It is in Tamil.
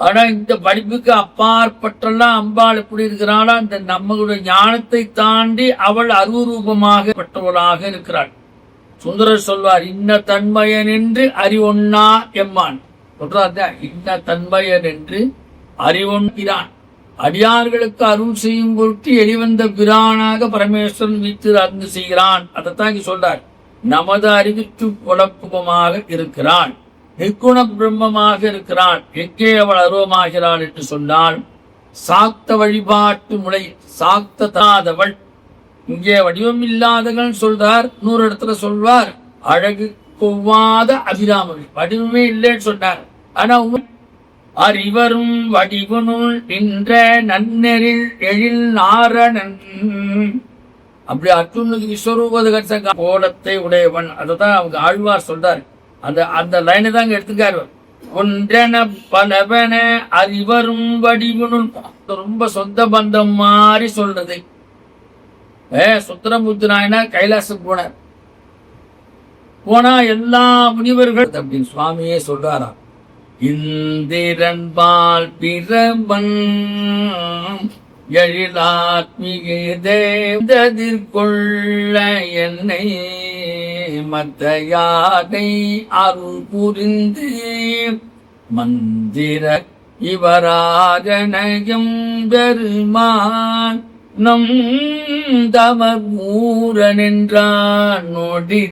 ஆனா இந்த படிப்புக்கு அப்பாற்பட்டெல்லாம் அம்பாள் எப்படி இருக்கிறாளா இந்த நம்மளுடைய ஞானத்தை தாண்டி அவள் அருவரூபமாக பெற்றவளாக இருக்கிறாள். சுந்தரர் சொல்வார் இன்ன தன்மையன் என்று அறிவொன்னா எம்மான். சொல்றார் இன்ன தன்மையன் என்று அறிவொன்கிறான் அடியார்களுக்கு அருள் செய்யும் பொருட்டு எளிவந்த பிரானாக பரமேஸ்வரன் வீட்டு அருந்து செய்கிறான். அதைத்தான் இங்க சொல்றார். நமது அறிவித்து குழப்பமாக இருக்கிறான் நிற்குண பிரம்மமாக இருக்கிறான். எங்கே அவள் அருவமாகிறாள் என்று சொன்னால் சாக்த வழிபாட்டு முறை சாக்த தாதவள் இங்கே வடிவம் இல்லாதவள் சொல்றார். நூறு இடத்துல சொல்வார் அழகு கொவ்வாத அபிராமவி வடிவமே இல்லைன்னு சொன்னார். ஆனா அறிவரும் வடிவனுள் நின்ற நன்னெறில் எழில் நாரணன். அப்படி அர்ஜுனுக்கு விஸ்வரூபத கோலத்தை உடையவன். அததான் அவங்க ஆழ்வார் சொல்றாரு. அந்த அந்த லைனை தாங்க எடுத்துக்காரு. ஒன்றென பலவன அறிவரும் வடிவனு ரொம்ப சொந்த பந்தம் மாதிரி சொல்றது. ஏ சுந்தரமுத்து நாயனார் கைலாசம் போனார். போனா எல்லா முனிவர்கள் அப்படின்னு சுவாமியே சொல்றாராம். இந்திரன் பால் பிரமன் எழிலாத்மிக தேவதிற்கொள்ள என்னை மத்த அருள் புரிந்து மந்திர இவராஜனையும் பெருமான் நம் தமர் மூரன் என்றான் நொடி